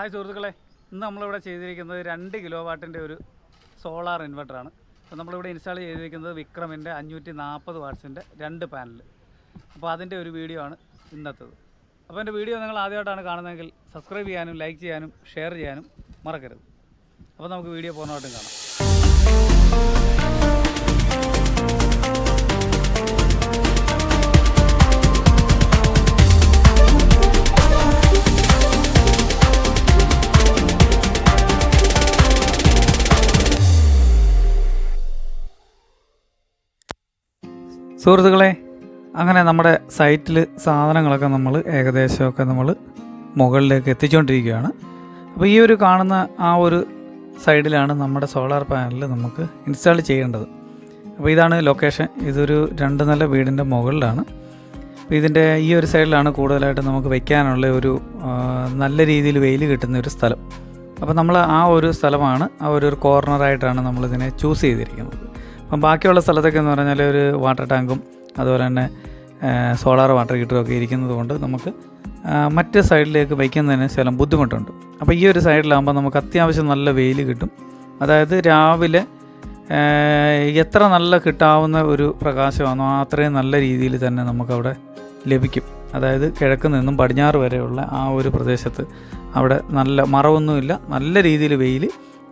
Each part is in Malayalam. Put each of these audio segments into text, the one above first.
ഹായ് സുഹൃത്തുക്കളെ ഇന്ന് നമ്മളിവിടെ ചെയ്തിരിക്കുന്നത് രണ്ട് കിലോ വാട്ടിന്റെ ഒരു സോളാർ ഇൻവെർട്ടറാണ്. അപ്പോൾ നമ്മളിവിടെ ഇൻസ്റ്റാൾ ചെയ്തിരിക്കുന്നത് വിക്രമിന്റെ അഞ്ഞൂറ്റി നാൽപ്പത് വാട്ട്സിന്റെ രണ്ട് പാനൽ. അപ്പോൾ അതിന്റെ ഒരു വീഡിയോ ആണ് ഇന്നത്തത്. അപ്പോൾ എന്റെ വീഡിയോ നിങ്ങൾ ആദ്യമായിട്ടാണ് കാണുന്നതെങ്കിൽ സബ്സ്ക്രൈബ് ചെയ്യാനും ലൈക്ക് ചെയ്യാനും ഷെയർ ചെയ്യാനും മറക്കരുത്. അപ്പോൾ നമുക്ക് വീഡിയോ പോകുന്നതായിട്ടും കാണാം. സുഹൃത്തുക്കളെ അങ്ങനെ നമ്മുടെ സൈറ്റിൽ സാധനങ്ങളൊക്കെ നമ്മൾ ഏകദേശമൊക്കെ നമ്മൾ മുകളിലേക്ക് എത്തിച്ചുകൊണ്ടിരിക്കുകയാണ് അപ്പോൾ ഈ ഒരു കാണുന്ന ആ ഒരു സൈഡിലാണ് നമ്മുടെ സോളാർ പാനൽ നമുക്ക് ഇൻസ്റ്റാൾ ചെയ്യേണ്ടത്. അപ്പോൾ ഇതാണ് ലൊക്കേഷൻ. ഇതൊരു രണ്ട് നില വീടിന്റെ മുകളിലാണ്. അപ്പോൾ ഇതിന്റെ ഈ ഒരു സൈഡിലാണ് കൂടുതലായിട്ട് നമുക്ക് വയ്ക്കാനുള്ള ഒരു നല്ല രീതിയിൽ വെയിൽ കിട്ടുന്ന ഒരു സ്ഥലം. അപ്പോൾ നമ്മൾ ആ ഒരു സ്ഥലമാണ് ആ ഒരു കോർണറായിട്ടാണ് നമ്മളിതിനെ ചൂസ് ചെയ്തിരിക്കുന്നത്. അപ്പം ബാക്കിയുള്ള സ്ഥലത്തൊക്കെ എന്ന് പറഞ്ഞാൽ ഒരു വാട്ടർ ടാങ്കും അതുപോലെ തന്നെ സോളാർ വാട്ടർ ഹീറ്ററും ഒക്കെ ഇരിക്കുന്നത് കൊണ്ട് നമുക്ക് മറ്റ് സൈഡിലേക്ക് വയ്ക്കുന്നതിന് ശലം ബുദ്ധിമുട്ടുണ്ട്. അപ്പോൾ ഈ ഒരു സൈഡിലാകുമ്പോൾ നമുക്ക് അത്യാവശ്യം നല്ല വെയിൽ കിട്ടും. അതായത് രാവിലെ എത്ര നല്ല കിട്ടാവുന്ന ഒരു പ്രകാശമാണോ അത്രയും നല്ല രീതിയിൽ തന്നെ നമുക്കവിടെ ലഭിക്കും. അതായത് കിഴക്ക് നിന്നും പടിഞ്ഞാറ് വരെയുള്ള ആ ഒരു പ്രദേശത്ത് അവിടെ നല്ല മറവൊന്നുമില്ല. നല്ല രീതിയിൽ വെയിൽ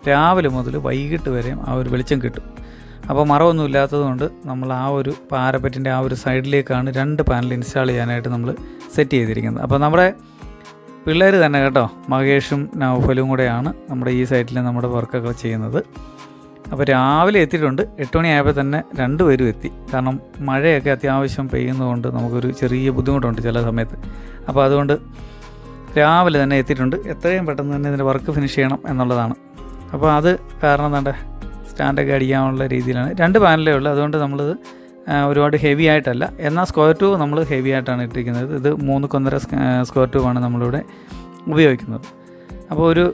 രാവിലെ മുതൽ വൈകിട്ട് വരെയും ആ ഒരു വെളിച്ചം കിട്ടും. അപ്പോൾ മറവൊന്നും ഇല്ലാത്തതുകൊണ്ട് നമ്മൾ ആ ഒരു പാരപ്പറ്റിന്റെ ആ ഒരു സൈഡിലേക്കാണ് രണ്ട് പാനൽ ഇൻസ്റ്റാൾ ചെയ്യാനായിട്ട് നമ്മൾ സെറ്റ് ചെയ്തിരിക്കുന്നത്. അപ്പോൾ നമ്മുടെ പിള്ളേർ തന്നെ കേട്ടോ മഹേഷും നൗഫലും കൂടെയാണ് നമ്മുടെ ഈ സൈറ്റിൽ നമ്മുടെ വർക്കൊക്കെ ചെയ്യുന്നത്. അപ്പോൾ രാവിലെ എത്തിയിട്ടുണ്ട്. എട്ട് മണിയായപ്പോൾ തന്നെ രണ്ടുപേരും എത്തി. കാരണം മഴയൊക്കെ അത്യാവശ്യം പെയ്യുന്നതുകൊണ്ട് നമുക്കൊരു ചെറിയ ബുദ്ധിമുട്ടുണ്ട് ചില സമയത്ത്. അപ്പോൾ അതുകൊണ്ട് രാവിലെ തന്നെ എത്തിയിട്ടുണ്ട്. എത്രയും പെട്ടെന്ന് തന്നെ ഇതിന്റെ വർക്ക് ഫിനിഷ് ചെയ്യണം എന്നുള്ളതാണ്. അപ്പോൾ അത് കാരണം എന്താ സ്റ്റാൻഡൊക്കെ അടിക്കാനുള്ള രീതിയിലാണ്. രണ്ട് പാനലേ ഉള്ളൂ. അതുകൊണ്ട് നമ്മളിത് ഒരുപാട് ഹെവി ആയിട്ടല്ല. എന്നാൽ സ്ക്വയർ ട്യൂബ് നമ്മൾ ഹെവി ആയിട്ടാണ് ഇട്ടിരിക്കുന്നത്. ഇത് മൂന്ന് കൊന്നര സ്ക്വയർ ട്യൂബാണ് നമ്മളിവിടെ ഉപയോഗിക്കുന്നത്. അപ്പോൾ ഒരു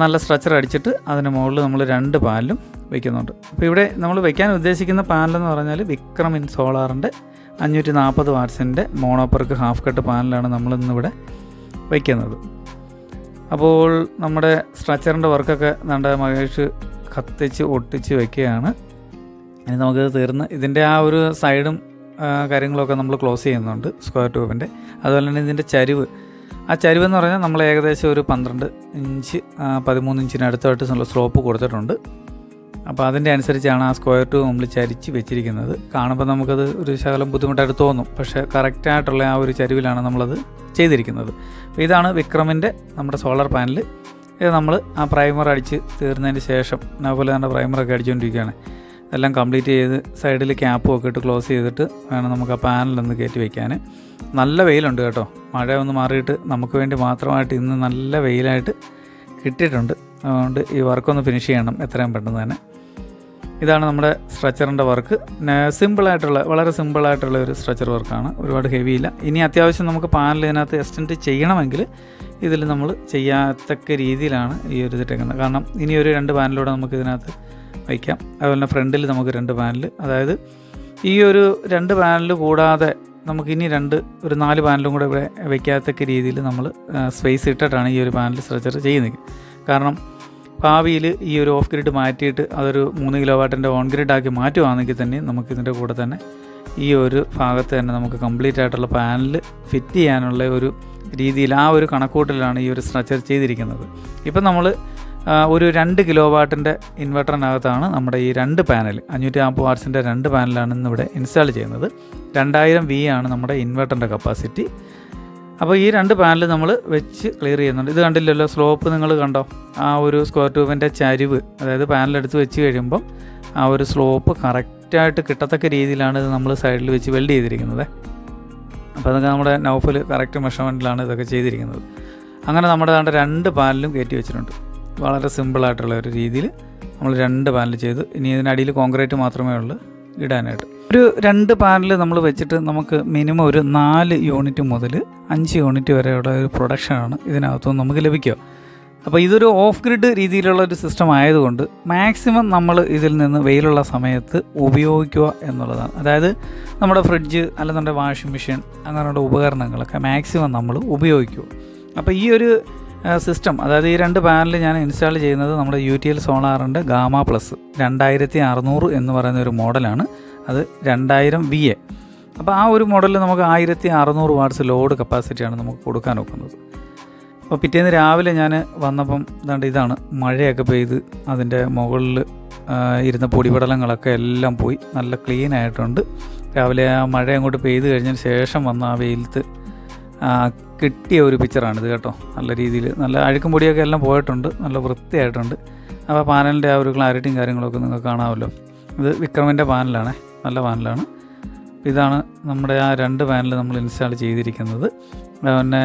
നല്ല സ്ട്രക്ചർ അടിച്ചിട്ട് അതിന് മുകളിൽ നമ്മൾ രണ്ട് പാനലും വയ്ക്കുന്നുണ്ട് അപ്പോൾ ഇവിടെ നമ്മൾ വയ്ക്കാൻ ഉദ്ദേശിക്കുന്ന പാനലെന്ന് പറഞ്ഞാൽ വിക്രം ഇൻ സോളാറിന്റെ അഞ്ഞൂറ്റി നാൽപ്പത് വാട്ട്സിന്റെ മോണോപ്പർക്ക് ഹാഫ് കട്ട് പാനലാണ് നമ്മൾ ഇന്നിവിടെ വയ്ക്കുന്നത് അപ്പോൾ നമ്മുടെ സ്ട്രക്ചറിന്റെ വർക്കൊക്കെ നമ്മുടെ മഹേഷ് കത്തിച്ച് ഒട്ടിച്ച് വെക്കുകയാണ്. ഇനി നമുക്ക് തീർന്ന് ഇതിന്റെ ആ ഒരു സൈഡും കാര്യങ്ങളൊക്കെ നമ്മൾ ക്ലോസ് ചെയ്യുന്നുണ്ട് സ്ക്വയർ ട്യൂബിന്റെ അതുപോലെ തന്നെ ഇതിന്റെ ചരിവ്. ആ ചരിവ് എന്ന് പറഞ്ഞാൽ നമ്മൾ ഏകദേശം ഒരു പന്ത്രണ്ട് ഇഞ്ച് പതിമൂന്ന് ഇഞ്ചിന് അടുത്തായിട്ട് നല്ല സ്ലോപ്പ് കൊടുത്തിട്ടുണ്ട്. അപ്പോൾ അതിന്റെ അനുസരിച്ചാണ് ആ സ്ക്വയർ ട്യൂബ് നമ്മൾ ചരിച്ച് വെച്ചിരിക്കുന്നത്. കാണുമ്പോൾ നമുക്കത് ഒരു ശകലം ബുദ്ധിമുട്ടായിട്ട് തോന്നും. പക്ഷേ കറക്റ്റായിട്ടുള്ള ആ ഒരു ചരിവിലാണ് നമ്മളത് ചെയ്തിരിക്കുന്നത്. ഇതാണ് വിക്രമിന്റെ നമ്മുടെ സോളാർ പാനൽ ഇത് നമ്മൾ ആ പ്രൈമർ അടിച്ച് തീർന്നതിന് ശേഷം അതുപോലെ തന്നെ പ്രൈമറൊക്കെ അടിച്ചുകൊണ്ടിരിക്കുകയാണ് എല്ലാം കംപ്ലീറ്റ് ചെയ്ത് സൈഡിൽ ക്യാപ്പും ഒക്കെ ഇട്ട് ക്ലോസ് ചെയ്തിട്ട് വേണം നമുക്ക് ആ പാനലൊന്ന് കയറ്റി വയ്ക്കാൻ നല്ല വെയിലുണ്ട് കേട്ടോ. മഴ ഒന്ന് മാറിയിട്ട് നമുക്ക് വേണ്ടി മാത്രമായിട്ട് ഇന്ന് നല്ല വെയിലായിട്ട് കിട്ടിയിട്ടുണ്ട്. അതുകൊണ്ട് ഈ വർക്കൊന്ന് ഫിനിഷ് ചെയ്യണം എത്രയും പെട്ടെന്ന് തന്നെ. ഇതാണ് നമ്മുടെ സ്ട്രെച്ചറിന്റെ വർക്ക്. സിമ്പിളായിട്ടുള്ള വളരെ സിമ്പിളായിട്ടുള്ള ഒരു സ്ട്രെച്ചർ വർക്കാണ്. ഒരുപാട് ഹെവി ഇല്ല ഇനി അത്യാവശ്യം നമുക്ക് പാനൽ ഇതിനകത്ത് എക്സ്റ്റെൻഡ് ചെയ്യണമെങ്കിൽ ഇതിൽ നമ്മൾ ചെയ്യാത്തക്ക രീതിയിലാണ് ഈ ഒരു ഇതിട്ടേക്കുന്നത് കാരണം ഇനി ഒരു രണ്ട് പാനലൂടെ നമുക്ക് ഇതിനകത്ത് വയ്ക്കാം. അതുപോലെ തന്നെ ഫ്രണ്ടിൽ നമുക്ക് രണ്ട് പാനൽ. അതായത് ഈ ഒരു രണ്ട് പാനൽ കൂടാതെ നമുക്ക് ഇനി രണ്ട് ഒരു നാല് പാനലും കൂടെ ഇവിടെ വയ്ക്കാത്തക്ക രീതിയിൽ നമ്മൾ സ്പേസ് ഇട്ടിട്ടാണ് ഈ ഒരു പാനൽ സ്ട്രെച്ചർ ചെയ്യുന്നത്. കാരണം ഭാവിയിൽ ഈ ഒരു ഓഫ് ഗ്രിഡ് മാറ്റിയിട്ട് അതൊരു മൂന്ന് കിലോ വാട്ടിന്റെ ഓൺ ഗ്രിഡ് ആക്കി മാറ്റുവാണെങ്കിൽ തന്നെ നമുക്ക് ഇതിന്റെ കൂടെ തന്നെ ഈ ഒരു ഭാഗത്ത് തന്നെ നമുക്ക് കംപ്ലീറ്റ് ആയിട്ടുള്ള പാനൽ ഫിറ്റ് ചെയ്യാനുള്ള ഒരു രീതിയിൽ ആ ഒരു കണക്കൂട്ടലാണ് ഈ ഒരു സ്ട്രക്ചർ ചെയ്തിരിക്കുന്നത്. ഇപ്പം നമ്മൾ ഒരു രണ്ട് കിലോ വാട്ടിന്റെ ഇൻവെർട്ടറിനകത്താണ് നമ്മുടെ ഈ രണ്ട് പാനൽ അഞ്ഞൂറ്റി നാൽപ്പത് വാട്ട്സിന്റെ രണ്ട് പാനലാണ് ഇന്നിവിടെ ഇൻസ്റ്റാൾ ചെയ്യുന്നത്. രണ്ടായിരം വി ആണ് നമ്മുടെ ഇൻവെർട്ടറിന്റെ കപ്പാസിറ്റി അപ്പോൾ ഈ രണ്ട് പാനൽ നമ്മൾ വെച്ച് ക്ലിയർ ചെയ്യുന്നുണ്ട്. ഇത് കണ്ടില്ലല്ലോ സ്ലോപ്പ് നിങ്ങൾ കണ്ടോ? ആ ഒരു സ്ക്വയർ ട്യൂബിന്റെ ചരിവ് അതായത് പാനലെടുത്ത് വെച്ച് കഴിയുമ്പം ആ ഒരു സ്ലോപ്പ് കറക്റ്റായിട്ട് കിട്ടത്തക്ക രീതിയിലാണ് ഇത് നമ്മൾ സൈഡിൽ വെച്ച് വെൽഡ് ചെയ്തിരിക്കുന്നത്. അപ്പോൾ അതൊക്കെ നമ്മുടെ നൗഫിൽ കറക്റ്റ് മെഷർമെന്റിലാണ് ഇതൊക്കെ ചെയ്തിരിക്കുന്നത്. അങ്ങനെ നമ്മുടെ ദാണ്ട രണ്ട് പാനലും കയറ്റി വെച്ചിട്ടുണ്ട്. വളരെ സിമ്പിളായിട്ടുള്ള ഒരു രീതിയിൽ നമ്മൾ രണ്ട് പാനൽ ചെയ്തു ഇനി ഇതിനടിയിൽ കോൺക്രീറ്റ് മാത്രമേ ഉള്ളൂ ഇടാനായിട്ട്. ഒരു രണ്ട് പാനൽ നമ്മൾ വെച്ചിട്ട് നമുക്ക് മിനിമം ഒരു നാല് യൂണിറ്റ് മുതൽ അഞ്ച് യൂണിറ്റ് വരെയുള്ള ഒരു പ്രൊഡക്ഷനാണ് ഇതിനകത്തുനിന്ന് നമുക്ക് ലഭിക്കുക. അപ്പോൾ ഇതൊരു ഓഫ് ഗ്രിഡ് രീതിയിലുള്ള ഒരു സിസ്റ്റം ആയതുകൊണ്ട് മാക്സിമം നമ്മൾ ഇതിൽ നിന്ന് വെയിലുള്ള സമയത്ത് ഉപയോഗിക്കുക എന്നുള്ളതാണ്. അതായത് നമ്മുടെ ഫ്രിഡ്ജ് അല്ലെന്നുണ്ടെങ്കിൽ വാഷിംഗ് മെഷീൻ അങ്ങനെയുള്ള ഉപകരണങ്ങളൊക്കെ മാക്സിമം നമ്മൾ ഉപയോഗിക്കുക. അപ്പോൾ ഈ ഒരു സിസ്റ്റം അതായത് ഈ രണ്ട് പാനൽ ഞാൻ ഇൻസ്റ്റാൾ ചെയ്യുന്നത് നമ്മുടെ യു ടി എൽ സോളാറിന്റെ ഗാമ പ്ലസ് രണ്ടായിരത്തി അറുന്നൂറ് എന്ന് പറയുന്ന ഒരു മോഡലാണ് അത് രണ്ടായിരം വി എ. അപ്പോൾ ആ ഒരു മോഡലിൽ നമുക്ക് ആയിരത്തി അറുന്നൂറ് വാട്ട്സ് ലോഡ് കപ്പാസിറ്റിയാണ് നമുക്ക് കൊടുക്കാൻ ഒക്കുന്നത്. അപ്പോൾ പിറ്റേന്ന് രാവിലെ ഞാൻ വന്നപ്പം ഇതാണ്ട് ഇതാണ് മഴയൊക്കെ പെയ്ത് അതിന്റെ മുകളിൽ ഇരുന്ന പൊടിപടലങ്ങളൊക്കെ എല്ലാം പോയി. നല്ല ക്ലീൻ ആയിട്ടുണ്ട്. രാവിലെ ആ മഴ അങ്ങോട്ട് പെയ്ത് കഴിഞ്ഞതിന് ശേഷം വന്ന ആ വെയിലത്ത് കിട്ടിയ ഒരു പിക്ചറാണിത് കേട്ടോ. നല്ല രീതിയിൽ നല്ല അഴുക്കും പൊടിയൊക്കെ എല്ലാം പോയിട്ടുണ്ട്. നല്ല വൃത്തിയായിട്ടുണ്ട്. അപ്പോൾ പാനലിന്റെ ആ ഒരു ക്ലാരിറ്റിയും കാര്യങ്ങളൊക്കെ നിങ്ങൾക്ക് കാണാമല്ലോ. ഇത് വിക്രമിന്റെ പാനലാണ്. നല്ല പാനലാണ് ഇതാണ് നമ്മുടെ ആ രണ്ട് പാനൽ നമ്മൾ ഇൻസ്റ്റാൾ ചെയ്തിരിക്കുന്നത്. പിന്നെ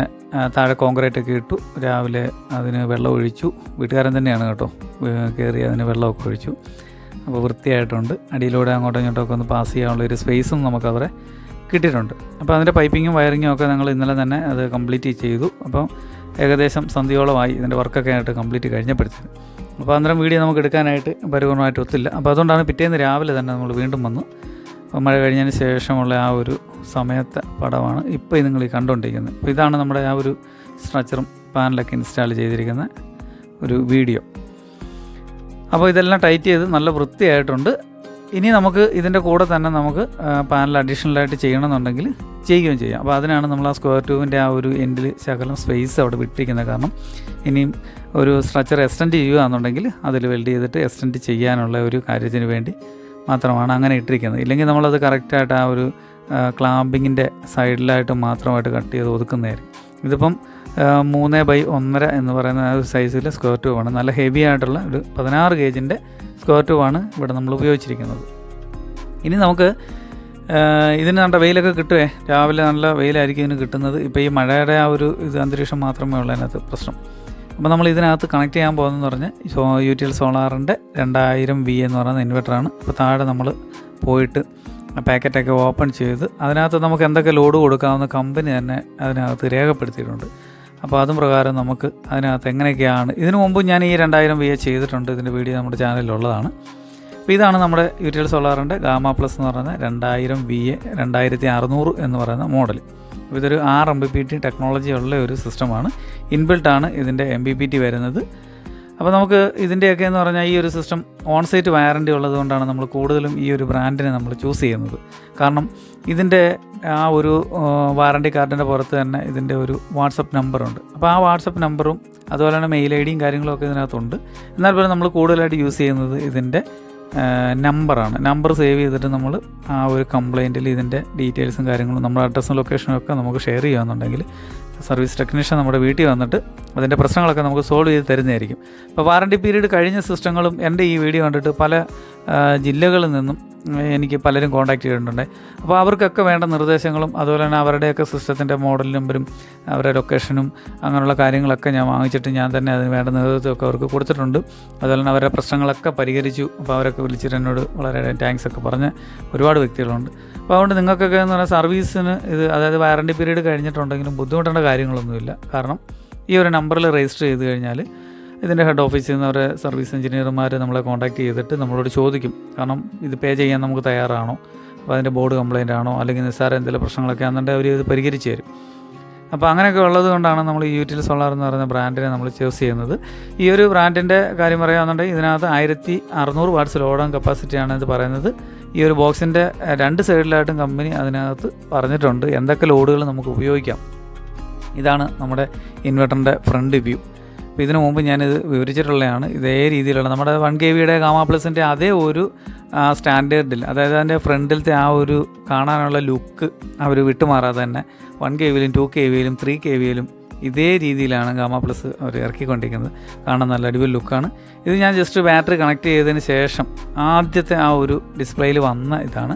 താഴെ കോൺക്രീറ്റ് ഒക്കെ ഇട്ടു. രാവിലെ അതിന് വെള്ളം ഒഴിച്ചു. വീട്ടുകാരൻ തന്നെയാണ് കേട്ടോ. കയറി അതിന് വെള്ളമൊക്കെ ഒഴിച്ചു. അപ്പോൾ വൃത്തിയായിട്ടുണ്ട്. അടിയിലൂടെ അങ്ങോട്ടും ഇങ്ങോട്ടും ഒക്കെ ഒന്ന് പാസ് ചെയ്യാനുള്ള ഒരു സ്പേസും നമുക്ക് അവിടെ കിട്ടിയിട്ടുണ്ട്. അപ്പോൾ അതിന്റെ പൈപ്പിങ്ങും വയറിങ്ങും ഒക്കെ ഞങ്ങൾ ഇന്നലെ തന്നെ അത് കംപ്ലീറ്റ് ചെയ്തു. അപ്പോൾ ഏകദേശം സന്ധ്യയോളമായി ഇതിന്റെ വർക്കൊക്കെ ആയിട്ട് കംപ്ലീറ്റ് കഴിഞ്ഞപ്പോഴത്തേന്. അപ്പോൾ അന്നേരം വീഡിയോ നമുക്ക് എടുക്കാനായിട്ട് പരിപൂർണമായിട്ട് ഒത്തില്ല. അപ്പോൾ അതുകൊണ്ടാണ് പിറ്റേന്ന് രാവിലെ തന്നെ നമ്മൾ വീണ്ടും വന്നു അപ്പോൾ മഴ കഴിഞ്ഞതിന് ശേഷമുള്ള ആ ഒരു സമയത്തെ പടമാണ് ഇപ്പോൾ നിങ്ങൾ ഈ കണ്ടുകൊണ്ടിരിക്കുന്നത്. അപ്പോൾ ഇതാണ് നമ്മുടെ ആ ഒരു സ്ട്രക്ചറും പാനലൊക്കെ ഇൻസ്റ്റാൾ ചെയ്തിരിക്കുന്ന ഒരു വീഡിയോ. അപ്പോൾ ഇതെല്ലാം ടൈറ്റ് ചെയ്ത് നല്ല വൃത്തിയായിട്ടുണ്ട്. ഇനി നമുക്ക് ഇതിന്റെ കൂടെ തന്നെ നമുക്ക് പാനൽ അഡീഷണലായിട്ട് ചെയ്യണമെന്നുണ്ടെങ്കിൽ ചെയ്യുകയും ചെയ്യാം. അപ്പോൾ അതിനാണ് നമ്മൾ ആ സ്ക്വയർ ട്യൂബിന്റെ ആ ഒരു എൻഡിൽ ശകലം സ്പേസ് അവിടെ വിട്ടിരിക്കുന്നത്. കാരണം ഇനിയും ഒരു സ്ട്രക്ചർ എക്സ്റ്റെൻഡ് ചെയ്യുകയാണെന്നുണ്ടെങ്കിൽ അതിൽ വെൽഡ് ചെയ്തിട്ട് എക്സ്റ്റെൻഡ് ചെയ്യാനുള്ള ഒരു കാര്യത്തിന് വേണ്ടി മാത്രമാണ് അങ്ങനെ ഇട്ടിരിക്കുന്നത്. ഇല്ലെങ്കിൽ നമ്മളത് കറക്റ്റായിട്ട് ആ ഒരു ക്ലാമ്പിങ്ങിന്റെ സൈഡിലായിട്ട് മാത്രമായിട്ട് കട്ട് ചെയ്ത് ഒതുക്കുന്നതായിരിക്കും. ഇതിപ്പം മൂന്ന് ബൈ ഒന്നര എന്ന് പറയുന്ന ആ ഒരു സൈസിലെ സ്ക്വയർ ട്യൂബാണ് നല്ല ഹെവി ആയിട്ടുള്ള ഒരു പതിനാറ് ഗേജിന്റെ സ്ക്വയർ ട്യൂബാണ് ഇവിടെ നമ്മൾ ഉപയോഗിച്ചിരിക്കുന്നത്. ഇനി നമുക്ക് ഇതിന് നല്ല വെയിലൊക്കെ കിട്ടുവേ. രാവിലെ നല്ല വെയിലായിരിക്കും ഇതിന് കിട്ടുന്നത്. ഇപ്പോൾ ഈ മഴയുടെ ആ ഒരു ഇത് അന്തരീക്ഷം മാത്രമേ ഉള്ളൂ അതിനകത്ത് പ്രശ്നം. അപ്പോൾ നമ്മൾ ഇതിനകത്ത് കണക്ട് ചെയ്യാൻ പോകുന്നതെന്ന് പറഞ്ഞാൽ സോ യു ടി എൽ സോളാറിന്റെ രണ്ടായിരം വി എന്ന് പറയുന്ന ഇൻവെർട്ടറാണ് അപ്പോൾ താഴെ നമ്മൾ പോയിട്ട് പാക്കറ്റൊക്കെ ഓപ്പൺ ചെയ്ത് അതിനകത്ത് നമുക്ക് എന്തൊക്കെ ലോഡ് കൊടുക്കാവുന്ന കമ്പനി തന്നെ അതിനകത്ത് രേഖപ്പെടുത്തിയിട്ടുണ്ട്. അപ്പോൾ അതും പ്രകാരം നമുക്ക് അതിനകത്ത് എങ്ങനെയൊക്കെയാണ്? ഇതിനു മുമ്പ് ഞാൻ ഈ രണ്ടായിരം വി എ ചെയ്തിട്ടുണ്ട്. ഇതിന്റെ വീഡിയോ നമ്മുടെ ചാനലിലുള്ളതാണ്. അപ്പോൾ ഇതാണ് നമ്മുടെ യു ടി എൽ സോളാറിന്റെ ഗാമ പ്ലസ് എന്ന് പറയുന്ന രണ്ടായിരം വി എ രണ്ടായിരത്തി അറുന്നൂറ് എന്ന് പറയുന്ന മോഡൽ ഇതൊരു ആറ് M B P T technology ഉള്ള ഒരു സിസ്റ്റമാണ്. ഇൻബിൽട്ടാണ് ഇതിന്റെ എം ബി പി ടി വരുന്നത്. അപ്പോൾ നമുക്ക് ഇതിന്റെയൊക്കെ എന്ന് പറഞ്ഞാൽ ഈ ഒരു സിസ്റ്റം ഓൺ സൈറ്റ് വാറന്റി ഉള്ളത് കൊണ്ടാണ് നമ്മൾ കൂടുതലും ഈ ഒരു ബ്രാൻഡിനെ നമ്മൾ ചൂസ് ചെയ്യുന്നത്. കാരണം ഇതിന്റെ ആ ഒരു വാറന്റി കാർഡിന്റെ പുറത്ത് തന്നെ ഇതിന്റെ ഒരു വാട്സപ്പ് നമ്പറുണ്ട് അപ്പോൾ ആ വാട്സപ്പ് നമ്പറും അതുപോലെ തന്നെ മെയിൽ ഐ ഡിയും കാര്യങ്ങളൊക്കെ ഇതിനകത്തുണ്ട്. എന്നാൽ പോലും നമ്മൾ കൂടുതലായിട്ട് യൂസ് ചെയ്യുന്നത് ഇതിന്റെ നമ്പറാണ് നമ്പർ സേവ് ചെയ്തിട്ട് നമ്മൾ ആ ഒരു കംപ്ലൈന്റിൽ ഇതിന്റെ ഡീറ്റെയിൽസും കാര്യങ്ങളും നമ്മുടെ അഡ്രസ്സും ലൊക്കേഷനും ഒക്കെ നമുക്ക് ഷെയർ ചെയ്യുകയാണെന്നുണ്ടെങ്കിൽ സർവീസ് ടെക്നീഷ്യൻ നമ്മുടെ വീട്ടിൽ വന്നിട്ട് അതിന്റെ പ്രശ്നങ്ങളൊക്കെ നമുക്ക് സോൾവ് ചെയ്ത് തരുന്നതായിരിക്കും. അപ്പോൾ വാറണ്ടി പീരീഡ് കഴിഞ്ഞ സിസ്റ്റങ്ങളും എന്റെ ഈ വീഡിയോ കണ്ടിട്ട് പല ജില്ലകളിൽ നിന്നും എനിക്ക് പലരും കോൺടാക്ട് ചെയ്തിട്ടുണ്ട്. അപ്പോൾ അവർക്കൊക്കെ വേണ്ട നിർദ്ദേശങ്ങളും അതുപോലെ തന്നെ അവരുടെയൊക്കെ സിസ്റ്റത്തിന്റെ മോഡൽ നമ്പരും അവരുടെ ലൊക്കേഷനും അങ്ങനെയുള്ള കാര്യങ്ങളൊക്കെ ഞാൻ വാങ്ങിച്ചിട്ട് ഞാൻ തന്നെ അതിന് വേണ്ട നേതൃത്വമൊക്കെ അവർക്ക് കൊടുത്തിട്ടുണ്ട്. അതുപോലെ തന്നെ അവരുടെ പ്രശ്നങ്ങളൊക്കെ പരിഹരിച്ചു. അപ്പോൾ അവരൊക്കെ വിളിച്ചിട്ട് എന്നോട് വളരെ താങ്ക്സ് ഒക്കെ പറഞ്ഞ് ഒരുപാട് വ്യക്തികളുണ്ട്. അപ്പോൾ അതുകൊണ്ട് നിങ്ങൾക്കൊക്കെ എന്ന് പറഞ്ഞാൽ സർവീസിന് ഇത് അതായത് വാറണ്ടി പീരീഡ് കഴിഞ്ഞിട്ടുണ്ടെങ്കിലും ബുദ്ധിമുട്ടേണ്ട കാര്യങ്ങളൊന്നുമില്ല. കാരണം ഈ ഒരു നമ്പറിൽ രജിസ്റ്റർ ചെയ്ത് കഴിഞ്ഞാൽ ഇതിന്റെ ഹെഡ് ഓഫീസിൽ നിന്ന് അവരെ സർവീസ് എഞ്ചിനീയർമാർ നമ്മളെ കോൺടാക്ട് ചെയ്തിട്ട് നമ്മളോട് ചോദിക്കും. കാരണം ഇത് പേ ചെയ്യാൻ നമുക്ക് തയ്യാറാണോ? അപ്പോൾ അതിന്റെ ബോർഡ് കംപ്ലയിന്റ് ആണോ? അല്ലെങ്കിൽ നിസ്സാരം എന്തെങ്കിലും പ്രശ്നങ്ങളൊക്കെ ആണെന്നുണ്ടെങ്കിൽ അവർ ഇത് പരിഹരിച്ച് തരും. അപ്പോൾ അങ്ങനെയൊക്കെ ഉള്ളത് കൊണ്ടാണ് നമ്മൾ ഈ യൂറ്റിൽ സോളാർ എന്ന് പറയുന്ന ബ്രാൻഡിനെ നമ്മൾ ചൂസ് ചെയ്യുന്നത്. ഈ ഒരു ബ്രാൻഡിന്റെ കാര്യം പറയുകയാണെന്നുണ്ടെങ്കിൽ ഇതിനകത്ത് ആയിരത്തി അറുന്നൂറ് വാട്ട്സ് ലോഡ് കപ്പാസിറ്റിയാണ് ഇത് പറയുന്നത്. ഈ ഒരു ബോക്സിന്റെ രണ്ട് സൈഡിലായിട്ടും കമ്പനി അതിനകത്ത് പറഞ്ഞിട്ടുണ്ട് എന്തൊക്കെ ലോഡുകൾ നമുക്ക് ഉപയോഗിക്കാം. ഇതാണ് നമ്മുടെ ഇൻവെർട്ടറിന്റെ ഫ്രണ്ട് വ്യൂ. അപ്പോൾ ഇതിനു മുമ്പ് ഞാനിത് വിവരിച്ചിട്ടുള്ളതാണ്. ഇതേ രീതിയിലുള്ള നമ്മുടെ വൺ കെ വിയുടെ ഗാമ പ്ലസിന്റെ അതേ ഒരു സ്റ്റാൻഡേർഡിൽ അതായത് അതിന്റെ ഫ്രണ്ടിലത്തെ ആ ഒരു കാണാനുള്ള ലുക്ക് അവർ വിട്ടുമാറാതെ തന്നെ വൺ കെ വിയിലും ടു കെ വിയിലും ത്രീ കെ വിയിലും ഇതേ രീതിയിലാണ് ഗാമ പ്ലസ് അവർ ഇറക്കിക്കൊണ്ടിരിക്കുന്നത്. കാണാൻ നല്ല അടിപൊളി ലുക്കാണ്. ഇത് ഞാൻ ജസ്റ്റ് ബാറ്ററി കണക്ട് ചെയ്തതിന് ശേഷം ആദ്യത്തെ ആ ഒരു ഡിസ്പ്ലേയിൽ വന്ന ഇതാണ്.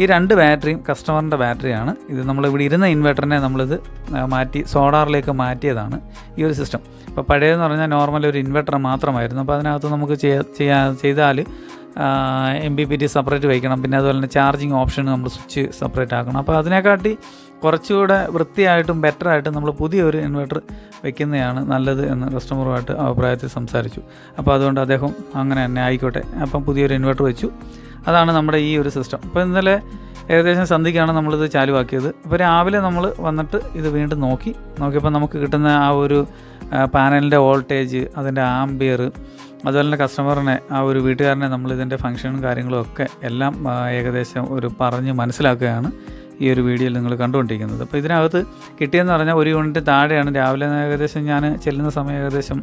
ഈ രണ്ട് ബാറ്ററിയും കസ്റ്റമറിന്റെ ബാറ്ററിയാണ് ഇത് നമ്മൾ ഇവിടെ ഇരുന്ന ഇൻവെർട്ടറിനെ നമ്മളിത് മാറ്റി സോളാറിലേക്ക് മാറ്റിയതാണ് ഈ ഒരു സിസ്റ്റം ഇപ്പോൾ പഴയതെന്ന് പറഞ്ഞാൽ നോർമൽ ഒരു ഇൻവെർട്ടർ മാത്രമായിരുന്നു. അപ്പോൾ അതിനകത്ത് നമുക്ക് ചെയ്യാ ചെയ്താൽ M B P T separate വയ്ക്കണം പിന്നെ അതുപോലെ തന്നെ ചാർജിങ് ഓപ്ഷൻ നമ്മൾ സ്വിച്ച് സെപ്പറേറ്റ് ആക്കണം. അപ്പോൾ അതിനെക്കാട്ടി കുറച്ചുകൂടെ വൃത്തിയായിട്ടും ബെറ്ററായിട്ടും നമ്മൾ പുതിയൊരു ഇൻവെർട്ടർ വെക്കുന്നതാണ് നല്ലത് എന്ന് കസ്റ്റമറുമായിട്ട് അഭിപ്രായത്തിൽ സംസാരിച്ചു. അപ്പോൾ അതുകൊണ്ട് അദ്ദേഹം അങ്ങനെ തന്നെ ആയിക്കോട്ടെ. അപ്പം പുതിയൊരു ഇൻവെർട്ടർ വെച്ചു. അതാണ് നമ്മുടെ ഈ ഒരു സിസ്റ്റം അപ്പോൾ ഇന്നലെ ഏകദേശം സന്ധ്യയ്ക്കാണ് നമ്മളിത് ചാലുവാക്കിയത്. അപ്പോൾ രാവിലെ നമ്മൾ വന്നിട്ട് ഇത് വീണ്ടും നോക്കി. നോക്കിയപ്പോൾ നമുക്ക് കിട്ടുന്ന ആ ഒരു പാനലിന്റെ വോൾട്ടേജ് അതിന്റെ ആംബിയർ അതുപോലെ തന്നെ കസ്റ്റമറിനെ ആ ഒരു വീട്ടുകാരനെ നമ്മൾ ഫംഗ്ഷനും കാര്യങ്ങളും ഒക്കെ എല്ലാം ഏകദേശം ഒരു പറഞ്ഞ് മനസ്സിലാക്കുകയാണ്. ഈ ഒരു വീഡിയോയിൽ നിങ്ങൾ കണ്ടുകൊണ്ടിരിക്കുന്നത്. അപ്പോൾ ഇതിനകത്ത് കിട്ടിയെന്ന് പറഞ്ഞാൽ ഒരു യൂണിറ്റ് താഴെയാണ്. രാവിലെ ഏകദേശം ഞാൻ ചെല്ലുന്ന സമയം ഏകദേശം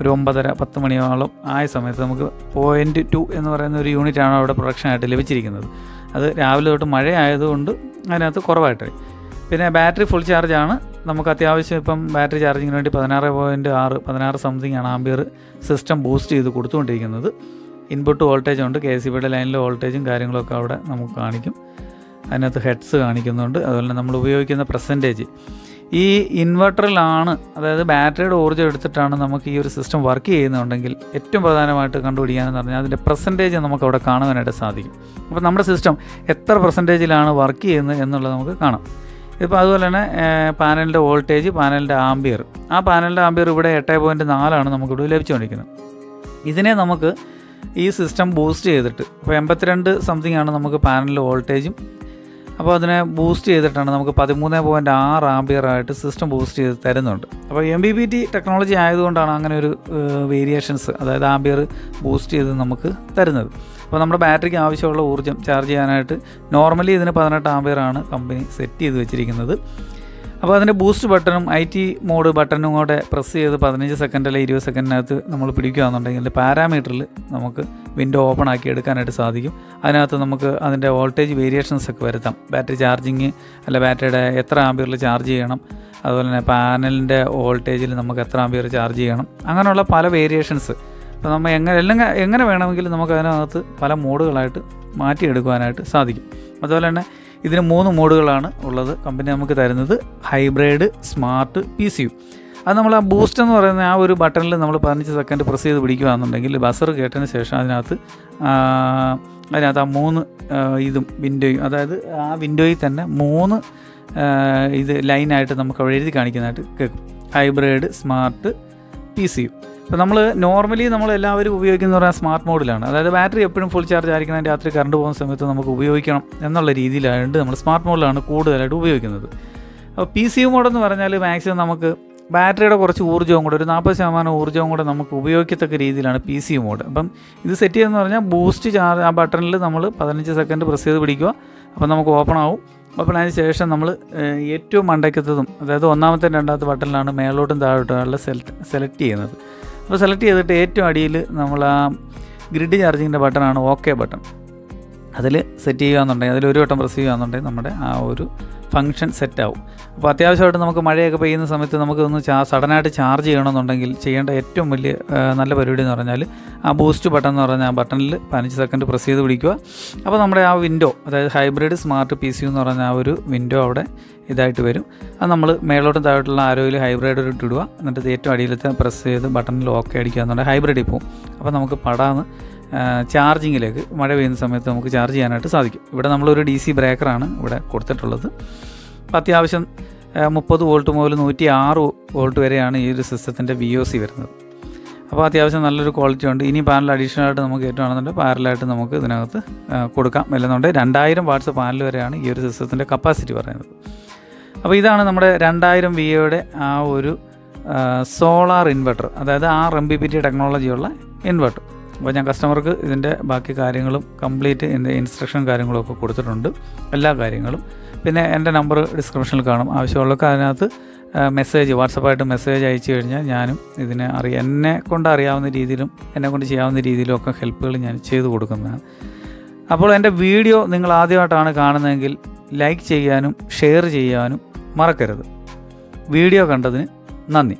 ഒരു ഒമ്പതര പത്ത് മണിയോളം ആയ സമയത്ത് നമുക്ക് പോയിന്റ് ടു എന്ന് പറയുന്ന ഒരു യൂണിറ്റാണ് അവിടെ പ്രൊഡക്ഷൻ ആയിട്ട് ലഭിച്ചിരിക്കുന്നത്. അത് രാവിലെ തൊട്ട് മഴ ആയതുകൊണ്ട് അതിനകത്ത് കുറവായിട്ടായി പിന്നെ ബാറ്ററി ഫുൾ ചാർജാണ് നമുക്ക് അത്യാവശ്യം ഇപ്പം ബാറ്ററി ചാർജിങ്ങിന് വേണ്ടി പതിനാറ് പോയിന്റ് ആറ് പതിനാറ് സംതിങ് ആണ് ആംബിയർ സിസ്റ്റം ബൂസ്റ്റ് ചെയ്ത് കൊടുത്തുകൊണ്ടിരിക്കുന്നത്. ഇൻപുട്ട് വോൾട്ടേജ് ഉണ്ട് കെ സി ബിയുടെ ലൈനിലെ വോൾട്ടേജും കാര്യങ്ങളൊക്കെ അവിടെ നമുക്ക് കാണിക്കും. അതിനകത്ത് ഹെഡ്സ് കാണിക്കുന്നുണ്ട്. അതുപോലെ തന്നെ നമ്മൾ ഉപയോഗിക്കുന്ന പെർസെന്റേജ് ഈ ഇൻവെർട്ടറിലാണ് അതായത് ബാറ്ററിയുടെ ഊർജം എടുത്തിട്ടാണ് നമുക്ക് ഈ ഒരു സിസ്റ്റം വർക്ക് ചെയ്യുന്നുണ്ടെങ്കിൽ ഏറ്റവും പ്രധാനമായിട്ട് കണ്ടുപിടിക്കാനെന്ന് പറഞ്ഞാൽ അതിന്റെ പെർസെന്റേജ് നമുക്ക് അവിടെ കാണുവാനായിട്ട് സാധിക്കും. അപ്പോൾ നമ്മുടെ സിസ്റ്റം എത്ര പെർസെന്റേജിലാണ് വർക്ക് ചെയ്യുന്നത് എന്നുള്ളത് നമുക്ക് കാണാം. ഇപ്പോൾ അതുപോലെ തന്നെ പാനലിന്റെ വോൾട്ടേജ് പാനലിന്റെ ആംബിയർ. ആ പാനലിന്റെ ആംബിയർ ഇവിടെ എട്ട് പോയിന്റ് നാലാണ് നമുക്കിവിടെ ലഭിച്ചുകൊണ്ടിരിക്കുന്നത്. ഇതിനെ നമുക്ക് ഈ സിസ്റ്റം ബൂസ്റ്റ് ചെയ്തിട്ട് ഇപ്പോൾ എൺപത്തിരണ്ട് സംതിങ് ആണ് നമുക്ക് പാനലിന്റെ വോൾട്ടേജും അപ്പോൾ അതിനെ ബൂസ്റ്റ് ചെയ്തിട്ടാണ് നമുക്ക് പതിമൂന്ന് പോയിന്റ് ആറ് ആംബിയർ ആയിട്ട് സിസ്റ്റം ബൂസ്റ്റ് ചെയ്ത് തരുന്നുണ്ട്. അപ്പോൾ M B B T technology ആയതുകൊണ്ടാണ് അങ്ങനെ ഒരു വേരിയേഷൻസ് അതായത് ആംബിയർ ബൂസ്റ്റ് ചെയ്ത് നമുക്ക് തരുന്നത്. അപ്പോൾ നമ്മുടെ ബാറ്ററിക്ക് ആവശ്യമുള്ള ഊർജം ചാർജ് ചെയ്യാനായിട്ട് നോർമലി ഇതിന് പതിനെട്ട് ആംബിയറാണ് കമ്പനി സെറ്റ് ചെയ്ത് വെച്ചിരിക്കുന്നത്. അപ്പോൾ അതിന്റെ ബൂസ്റ്റ് ബട്ടണും ഐ ടി മോഡ് ബട്ടണും കൂടെ പ്രസ് ചെയ്ത് പതിനഞ്ച് സെക്കൻഡ് അല്ലെങ്കിൽ ഇരുപത് സെക്കൻഡിനകത്ത് നമ്മൾ പിടിക്കുകയാണെന്നുണ്ടെങ്കിൽ പാരാമീറ്ററിൽ നമുക്ക് വിൻഡോ ഓപ്പൺ ആക്കി എടുക്കാനായിട്ട് സാധിക്കും. അതിനകത്ത് നമുക്ക് അതിന്റെ വോൾട്ടേജ് വേരിയേഷൻസ് ഒക്കെ വരുത്താം. ബാറ്ററി ചാർജിങ് അല്ല ബാറ്ററിയുടെ എത്ര ആംബിയറിൽ ചാർജ് ചെയ്യണം. അതുപോലെ തന്നെ പാനലിന്റെ വോൾട്ടേജിൽ നമുക്ക് എത്ര ആംബിയർ ചാർജ് ചെയ്യണം. അങ്ങനെയുള്ള പല വേരിയേഷൻസ് അപ്പോൾ നമ്മൾ എങ്ങനെ എല്ലാം എങ്ങനെ വേണമെങ്കിലും നമുക്ക് അതിനകത്ത് പല മോഡുകളായിട്ട് മാറ്റിയെടുക്കുവാനായിട്ട് സാധിക്കും. അതുപോലെ തന്നെ ഇതിന് മൂന്ന് മോഡുകളാണ് ഉള്ളത്. കമ്പനി നമുക്ക് തരുന്നത് hybrid smart P C U. അത് നമ്മൾ ആ ബൂസ്റ്റ് എന്ന് പറയുന്ന ആ ഒരു ബട്ടണിൽ നമ്മൾ പതിനഞ്ച് സെക്കൻഡ് പ്രസ് ചെയ്ത് പിടിക്കുകയാണെന്നുണ്ടെങ്കിൽ ബസർ കേട്ടതിന് ശേഷം അതിനകത്ത് അതിനകത്ത് ആ മൂന്ന് ഇതും വിൻഡോയും അതായത് ആ വിൻഡോയിൽ തന്നെ മൂന്ന് ഇത് ലൈനായിട്ട് നമുക്ക് അവിടെ എഴുതി കാണിക്കുന്നതായിട്ട് കേൾക്കും. Hybrid smart P C U. ഇപ്പോൾ നമ്മൾ നോർമലി നമ്മൾ എല്ലാവരും ഉപയോഗിക്കുന്ന പറഞ്ഞാൽ സ്മാർട്ട് മോഡിലാണ് അതായത് ബാറ്ററി എപ്പോഴും ഫുൾ ചാർജ് ആയിരിക്കണം രാത്രി കറണ്ട് പോകുന്ന സമയത്ത് നമുക്ക് ഉപയോഗിക്കണം എന്നുള്ള രീതിയിലായതുകൊണ്ട് നമ്മൾ സ്മാർട്ട് മോഡിലാണ് കൂടുതലായിട്ട് ഉപയോഗിക്കുന്നത്. അപ്പോൾ പി സി മോഡെന്ന് പറഞ്ഞാൽ മാക്സിമം നമുക്ക് ബാറ്ററിയുടെ കുറച്ച് ഊർജവും കൂടെ ഒരു നാൽപ്പത് ശതമാനം ഊർജവും കൂടെ നമുക്ക് ഉപയോഗിക്കത്തക്ക രീതിയിലാണ് പി സി മോഡ് അപ്പം ഇത് സെറ്റ് ചെയ്തെന്ന് പറഞ്ഞാൽ ബൂസ്റ്റ് ചാർജ് ആ ബട്ടണിൽ നമ്മൾ പതിനഞ്ച് സെക്കൻഡ് പ്രസ് ചെയ്ത് പിടിക്കുക. അപ്പം നമുക്ക് ഓപ്പൺ ആവും. അപ്പോൾ ആയതിനു ശേഷം നമ്മൾ ഏറ്റവും മണ്ടയ്ക്കത്തതും അതായത് ഒന്നാമത്തെ രണ്ടാമത്തെ ബട്ടണിലാണ് മേലോട്ടും താഴോട്ടും സെലക്ട് സെലക്ട് ചെയ്യുന്നത്. അപ്പോൾ സെലക്ട് ചെയ്തിട്ട് ഏറ്റവും അടിയിൽ നമ്മൾ ആ ഗ്രിഡ് ചാർജിങ്ങിന്റെ ബട്ടണാണ് ഓക്കെ ബട്ടൺ അതിൽ സെറ്റ് ചെയ്യുകയെന്നുണ്ടെങ്കിൽ അതിൽ ഒരു വട്ടം പ്രസ് ചെയ്യുകയെന്നുണ്ടെങ്കിൽ നമ്മുടെ ആ ഒരു ഫങ്ഷൻ സെറ്റ് ആവും. അപ്പോൾ അത്യാവശ്യമായിട്ട് നമുക്ക് മഴയൊക്കെ പെയ്യുന്ന സമയത്ത് നമുക്ക് ഒന്ന് ചാ സഡനായിട്ട് ചാർജ് ചെയ്യണമെന്നുണ്ടെങ്കിൽ ചെയ്യേണ്ട ഏറ്റവും വലിയ നല്ല പരിപാടി എന്ന് പറഞ്ഞാൽ ആ ബൂസ്റ്റ് ബട്ടൺ എന്ന് പറഞ്ഞാൽ ആ ബട്ടണിൽ പതിനഞ്ച് സെക്കൻഡ് പ്രസ് ചെയ്ത് പിടിക്കുക. അപ്പോൾ നമ്മുടെ ആ വിൻഡോ അതായത് ഹൈബ്രിഡ് സ്മാർട്ട് പി സി എന്ന് പറഞ്ഞ ആ ഒരു വിൻഡോ അവിടെ ഇതായിട്ട് വരും. അത് നമ്മൾ മേളോട്ടും താഴോട്ടുള്ള ആരോയിൽ ഹൈബ്രിഡ് ഇട്ടിടുക. എന്നിട്ട് ഏറ്റവും അടിയിലത്തെ പ്രസ് ചെയ്ത് ബട്ടണിൽ ഓക്കെ അടിക്കുക എന്നുണ്ടെങ്കിൽ ഹൈബ്രിഡിൽ പോകും അപ്പോൾ നമുക്ക് പടാന്ന് ചാർജിങ്ങിലേക്ക് മഴ പെയ്യുന്ന സമയത്ത് നമുക്ക് ചാർജ് ചെയ്യാനായിട്ട് സാധിക്കും. ഇവിടെ നമ്മളൊരു ഡി സി ബ്രേക്കറാണ് ഇവിടെ കൊടുത്തിട്ടുള്ളത്. അപ്പോൾ അത്യാവശ്യം മുപ്പത് വോൾട്ട് മുതൽ നൂറ്റി ആറ് വോൾട്ട് വരെയാണ് ഈ ഒരു സിസ്റ്റത്തിന്റെ വി ഒ സി വരുന്നത്. അപ്പോൾ അത്യാവശ്യം നല്ലൊരു ക്വാളിറ്റി ഉണ്ട്. ഇനി പാനൽ അഡീഷണൽ ആയിട്ട് നമുക്ക് ഏറ്റവുമാണെന്നുണ്ടെങ്കിൽ പാരലായിട്ട് നമുക്ക് ഇതിനകത്ത് കൊടുക്കാം. അല്ലെന്നുണ്ടെങ്കിൽ രണ്ടായിരം വാട്ട്സ് പാനൽ വരെയാണ് ഈ ഒരു സിസ്റ്റത്തിന്റെ കപ്പാസിറ്റി പറയുന്നത്. അപ്പോൾ ഇതാണ് നമ്മുടെ രണ്ടായിരം വി ഒയുടെ ആ ഒരു സോളാർ ഇൻവെർട്ടർ അതായത് ആറ് എം ബി പി ടി ടെക്നോളജിയുള്ള ഇൻവെർട്ടർ അപ്പോൾ ഞാൻ കസ്റ്റമർക്ക് ഇതിന്റെ ബാക്കി കാര്യങ്ങളും കംപ്ലീറ്റ് ഇതിന്റെ ഇൻസ്ട്രക്ഷൻ കാര്യങ്ങളൊക്കെ കൊടുത്തിട്ടുണ്ട്. എല്ലാ കാര്യങ്ങളും. പിന്നെ എന്റെ നമ്പർ ഡിസ്ക്രിപ്ഷനിൽ കാണും. ആവശ്യമുള്ളവർക്ക് അതിനകത്ത് മെസ്സേജ് വാട്സപ്പായിട്ട് മെസ്സേജ് അയച്ചു കഴിഞ്ഞാൽ ഞാനും ഇതിനെ അറിയാം. എന്നെ കൊണ്ട് അറിയാവുന്ന രീതിയിലും എന്നെ കൊണ്ട് ചെയ്യാവുന്ന രീതിയിലും ഒക്കെ ഹെൽപ്പുകൾ ഞാൻ ചെയ്തു കൊടുക്കുന്നതാണ്. അപ്പോൾ എന്റെ വീഡിയോ നിങ്ങൾ ആദ്യമായിട്ടാണ് കാണുന്നതെങ്കിൽ ലൈക്ക് ചെയ്യാനും ഷെയർ ചെയ്യാനും മറക്കരുത്. വീഡിയോ കണ്ടതിന് നന്ദി.